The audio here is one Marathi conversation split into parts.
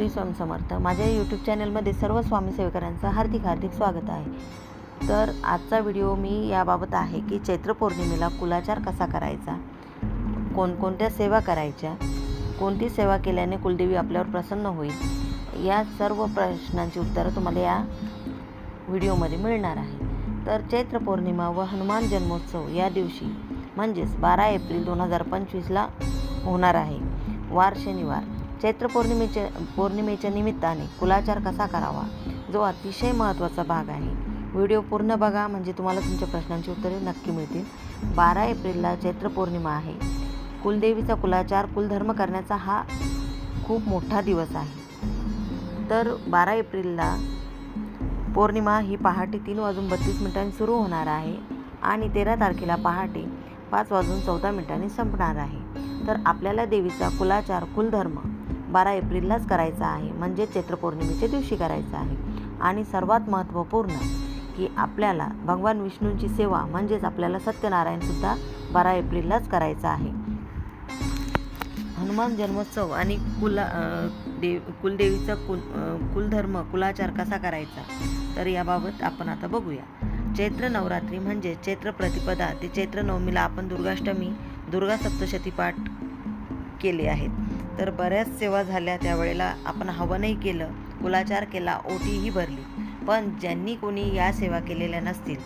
श्री स्वामी समर्थ. माझ्या यूट्यूब चॅनलमध्ये सर्व स्वामी सेवकांचं हार्दिक हार्दिक स्वागत आहे. तर आजचा व्हिडिओ मी याबाबत आहे की चैत्र पौर्णिमेला कुलाचार कसा करायचा? कोणकोणत्या सेवा करायच्या? कोणती सेवा केल्याने कुलदेवी आपल्यावर प्रसन्न होईल? या सर्व प्रश्नांची उत्तरं तुम्हाला या व्हिडिओमध्ये मिळणार आहे. तर चैत्र पौर्णिमा व हनुमान जन्मोत्सव या दिवशी म्हणजेच बारा एप्रिल दोन हजार पंचवीसला होणार आहे. वार शनिवार. चैत्र पौर्णिमेच्या पौर्णिमेच्या निमित्ताने कुलाचार कसा करावा जो अतिशय महत्त्वाचा भाग आहे. व्हिडिओ पूर्ण बघा म्हणजे तुम्हाला तुमच्या प्रश्नांची उत्तरे नक्की मिळतील. बारा एप्रिलला चैत्र पौर्णिमा आहे. कुलदेवीचा कुलाचार कुलधर्म करण्याचा हा खूप मोठा दिवस आहे. तर बारा एप्रिलला पौर्णिमा ही पहाटे तीन वाजून बत्तीस मिनिटांनी सुरू होणार आहे आणि तेरा तारखेला पहाटे पाच वाजून चौदा मिनिटांनी संपणार आहे. तर आपल्याला देवीचा कुलाचार कुलधर्म बारा एप्रिललाच करायचा आहे. म्हणजे चैत्रपौर्णिमेच्या दिवशी करायचा आहे. आणि सर्वात महत्त्वपूर्ण की आपल्याला भगवान विष्णूंची सेवा म्हणजेच आपल्याला सत्यनारायणसुद्धा बारा एप्रिललाच करायचा आहे. हनुमान जन्मोत्सव आणि कुला देव कुलदेवीचा कुल कुलधर्म कुलाचार कसा करायचा? तर याबाबत आपण आता बघूया. चैत्र नवरात्री म्हणजे चैत्र प्रतिपदा ते चैत्र नवमीला आपण दुर्गाष्टमी दुर्गा सप्तशती पाठ केले आहेत. तर बऱ्याच सेवा झाल्या त्यावेळेला. आपण हवनही केलं. कुलाचार केला ओटीही भरली. पण ज्यांनी कोणी या सेवा केलेल्या नसतील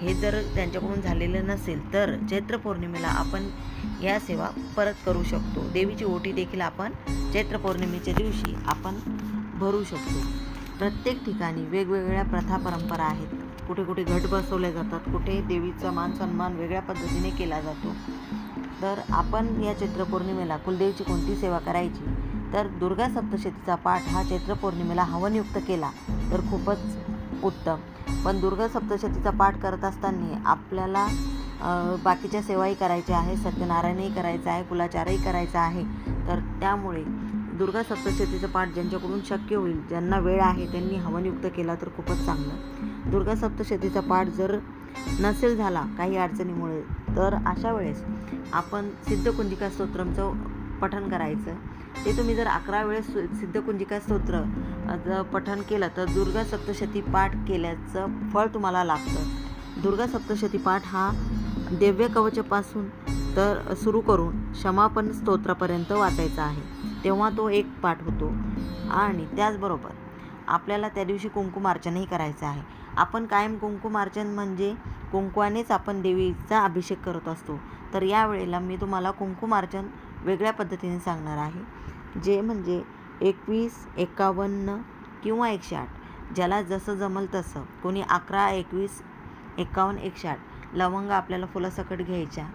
हे जर त्यांच्याकडून झालेलं नसेल तर चैत्र पौर्णिमेला आपण या सेवा परत करू शकतो. देवीची ओटी देखील आपण चैत्र पौर्णिमेच्या दिवशी आपण भरू शकतो. प्रत्येक ठिकाणी वेगवेगळ्या प्रथा परंपरा आहेत. कुठे कुठे घट बसवले जातात. कुठे देवीचा मान सन्मान वेगळ्या पद्धतीने केला जातो. तर आपण या चैत्रपौर्णिमेला कुलदेवची कुलदेवीची कोणती सेवा करायची? तर दुर्गा सप्तशतीचा पाठ हा चैत्रपौर्णिमेला हवनयुक्त केला तर खूपच उत्तम. पण दुर्गा सप्तशतीचा पाठ करत असताना आपल्याला बाकीच्या सेवाही करायच्या आहे सत्यनारायणही करायचं आहे कुलाचारही करायचा आहे. तर त्यामुळे दुर्गा सप्तशतीचा पाठ ज्यांच्याकडून शक्य होईल ज्यांना वेळ आहे त्यांनी हवनयुक्त केला तर खूपच चांगलं. दुर्गा सप्तशतीचा पाठ जर नसेल झाला काही अडचणीमुळे तर अशा वेळेस आपण सिद्धकुंजिका स्तोत्रमचं पठण करायचं. ते तुम्ही जर अकरा वेळेस सु- सिद्धकुंजिका स्तोत्र अ, पठण केलं तर दुर्गा सप्तशती पाठ केल्याचं फळ तुम्हाला लागतं. दुर्गा सप्तशती पाठ हा दिव्य कवचपासून तर सुरू करून क्षमापन स्तोत्रापर्यंत वाचायचा आहे. तेव्हा तो एक पाठ होतो. आणि त्याचबरोबर आपल्याला त्या दिवशी कुंकुमार्चनही करायचं आहे. आपण कायम कुंकुमार्चन म्हणजे कुंकवानेच आपण देवीचा अभिषेक करत असतो. तर यावेळेला मी तुम्हाला कुंकुमार्चन वेगळ्या पद्धतीने सांगणार आहे. जे म्हणजे एकवीस एकावन्न किंवा एकशे आठ ज्याला जसं जमल तसं. कोणी अकरा एकवीस एकावन्न एकशे आठ लवंग आपल्याला फुलासकट घ्यायच्या.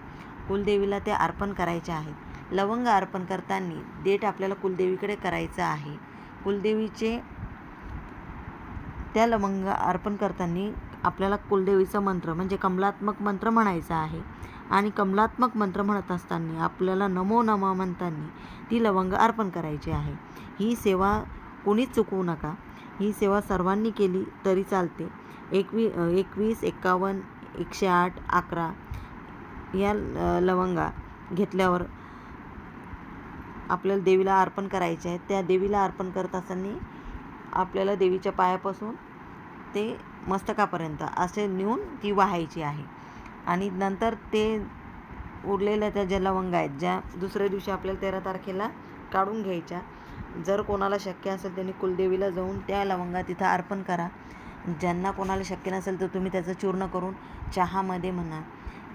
कुलदेवीला ते अर्पण करायचे आहेत. लवंग अर्पण करताना देठ आपल्याला कुलदेवीकडे करायचं आहे. कुलदेवीचे त्या लवंग अर्पण करताना आपल्याला कुलदेवीचा मंत्र म्हणजे कमलात्मक मंत्र म्हणायचा आहे. आणि कमलात्मक मंत्र म्हणत असताना आपल्याला नमो नमा म्हणताना ती लवंग अर्पण करायची आहे. ही सेवा कोणीच चुकवू नका. ही सेवा सर्वांनी केली तरी चालते. एकवी एकवीस एकावन्न एकशे आठ अकरा या ल- लवंगा घेतल्यावर आपल्याला देवीला अर्पण करायचे आहेत त्या देवीला अर्पण करत असताना आपल्याला देवीच्या पायापासून ते मस्तकापर्यंत असे नेऊन ती वाहायची आहे. आणि नंतर ते उरलेल्या त्या ज्या लवंगा आहेत ज्या दुसऱ्या दिवशी आपल्याला तेरा तारखेला काढून घ्यायच्या. जर कोणाला शक्य असेल त्यांनी कुलदेवीला जाऊन त्या लवंगा तिथं अर्पण करा. ज्यांना कोणाला शक्य नसेल तर तुम्ही त्याचं चूर्ण करून चहामध्ये म्हणा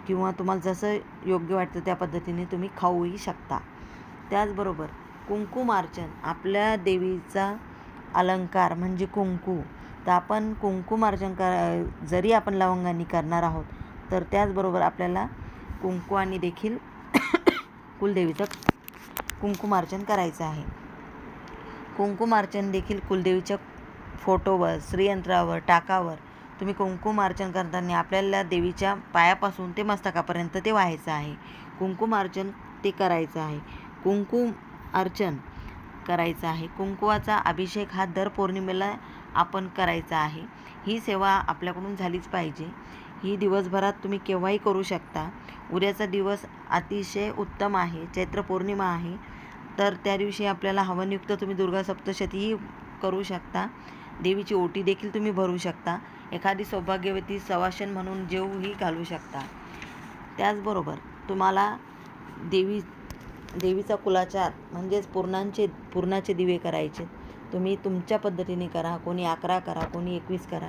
किंवा तुम्हाला जसं योग्य वाटतं त्या पद्धतीने तुम्ही खाऊही शकता. त्याचबरोबर कुंकुमार्चन आपल्या देवीचा अलंकार म्हणजे कुंकू. तर आपण कुंकुमार्चन कर जरी आपण लवंगांनी करणार आहोत तर त्याचबरोबर आपल्याला कुंकवानी देखील कुलदेवीचं कुंकुमार्चन करायचं आहे. कुंकुमार्चन देखील कुलदेवीच्या फोटोवर श्रीयंत्रावर टाकावर तुम्ही कुंकुमार्चन करताना आपल्याला देवीच्या पायापासून ते मस्तकापर्यंत ते व्हायचं आहे. कुंकुमार्चन ते करायचं आहे. कुंकुम अर्चन करायचं आहे. कुंकुवाचा अभिषेक हा दर पौर्णिमेला आपण करायचा आहे. ही सेवा आपल्याकडून झालीच पाहिजे. ही दिवसभरात तुम्ही केव्हाही करू शकता. उद्याचा दिवस अतिशय उत्तम आहे. चैत्र पौर्णिमा आहे. तर त्या दिवशी आपल्याला हवनयुक्त तुम्ही दुर्गा सप्तशतीही करू शकता. देवीची ओटी देखील तुम्ही भरू शकता. एखादी सौभाग्यवती सवाशन म्हणून जेवूही घालू शकता. त्याचबरोबर तुम्हाला देवी देवीचा कुलाचार म्हणजेच पूर्णांचे पूर्णाचे दिवे करायचे. तुम्ही तुमच्या पद्धतीने करा कोणी अकरा करा कोणी एकवीस करा.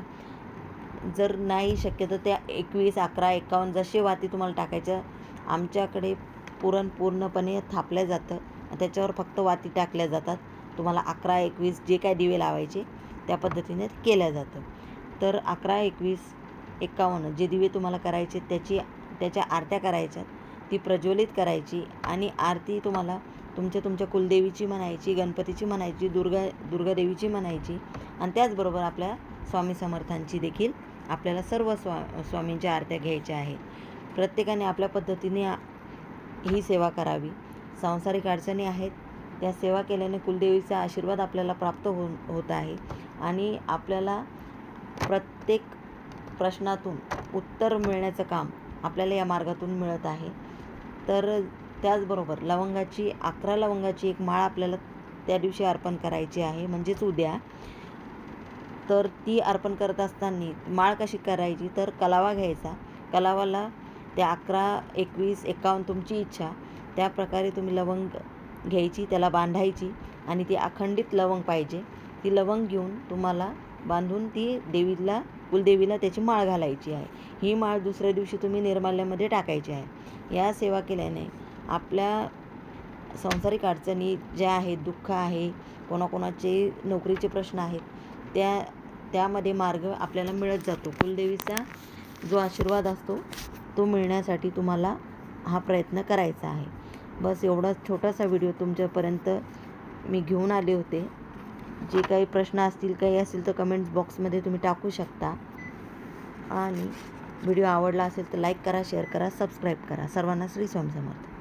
जर नाही शक्य तर त्या एकवीस अकरा एकावन्न जसे वाती तुम्हाला टाकायच्या आमच्याकडे पुरण पूर्णपणे थापलं जातं. त्याच्यावर फक्त वाती टाकल्या जातात. तुम्हाला अकरा एकवीस जे काय दिवे लावायचे त्या पद्धतीने केल्या जातं. तर अकरा एकवीस एकावन्न जे दिवे तुम्हाला करायचे त्याची त्याच्या आरत्या करायच्या. ती प्रज्वलित करायची आणि आरती तुम्हाला तुमच्या तुमच्या कुलदेवीची म्हणायची गणपतीची म्हणायची दुर्गा दुर्गादेवीची म्हणायची. आणि त्याचबरोबर आपल्या स्वामी समर्थांची देखील आपल्याला सर्व स्वा स्वामींच्या आरत्या घ्यायच्या आहे प्रत्येकाने आपल्या पद्धतीने ही सेवा करावी. सांसारिक अडचणी आहेत. त्या सेवा केल्याने कुलदेवीचा आशीर्वाद आपल्याला प्राप्त हो होत आहे. आणि आपल्याला प्रत्येक प्रश्नातून उत्तर मिळण्याचं काम आपल्याला या मार्गातून मिळत आहे. तर त्याचबरोबर लवंगाची अकरा लवंगाची एक माळ आपल्याला त्या दिवशी अर्पण करायची आहे म्हणजेच उद्या. तर ती अर्पण करत असताना माळ कशी करायची? तर कलावा घ्यायचा. कलावाला त्या अकरा एकवीस एकावन्न तुमची इच्छा. त्या प्रकारे तुम्ही लवंग घ्यायची त्याला बांधायची आणि ती अखंडित लवंग पाहिजे. ती लवंग घेऊन तुम्हाला बांधून ती देवीला कुलदेवीला त्याची माळ घालायची आहे. ही माळ दुसऱ्या दिवशी तुम्ही निर्माल्यामध्ये टाकायची आहे. या सेवा केल्याने आपल्या सांसारिक अडचणी ज्या आहेत दुःख आहे कोणाकोणाचे नोकरीचे प्रश्न आहेत त्या त्यामध्ये मार्ग आपल्याला मिळत जातो. कुलदेवीचा जो आशीर्वाद असतो तो मिळण्यासाठी तुम्हाला हा प्रयत्न करायचा आहे. बस एवढा छोटासा व्हिडिओ तुमच्यापर्यंत मी घेऊन आले होते. जे काही प्रश्न असतील काही असतील तर कमेंट्स बॉक्समध्ये तुम्ही टाकू शकता. आणि व्हिडिओ आवडला असेल तर लाईक करा शेअर करा सबस्क्राईब करा. सर्वांना श्री स्वामी समर्थ.